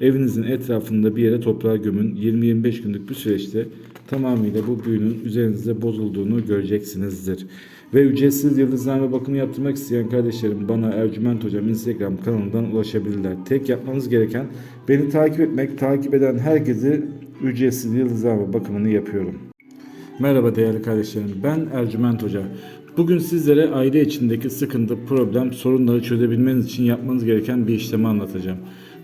evinizin etrafında bir yere toprağa gömün. 20-25 günlük bir süreçte tamamıyla bu büyünün üzerinizde bozulduğunu göreceksinizdir. Ve ücretsiz yıldızlama bakımı yaptırmak isteyen kardeşlerim bana Ercüment Hocam Instagram kanalından ulaşabilirler. Tek yapmanız gereken beni takip etmek, takip eden herkese ücretsiz yıldızlama bakımını yapıyorum. Merhaba değerli kardeşlerim. Ben Ercüment Hoca. Bugün sizlere aile içindeki sıkıntı, problem, sorunları çözebilmeniz için yapmanız gereken bir işlemi anlatacağım.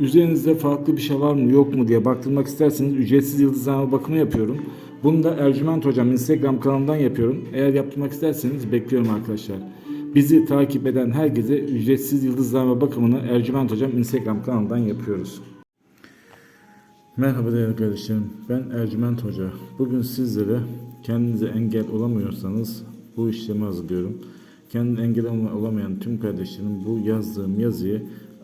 üzerinizde farklı bir şey var mı yok mu diye baktırmak isterseniz ücretsiz yıldızlama bakımı yapıyorum. Bunu da Ercüment Hocam Instagram kanalından yapıyorum. Eğer yaptırmak isterseniz bekliyorum arkadaşlar. Bizi takip eden herkese ücretsiz yıldızlama bakımını Ercüment Hocam Instagram kanalından yapıyoruz. Merhaba değerli kardeşlerim. Ben Ercüment Hoca. Bugün sizlere kendinize engel olamıyorsanız bu işlemi hazırlıyorum. Kendine engel olamayan tüm kardeşlerim bu yazdığım yazıyı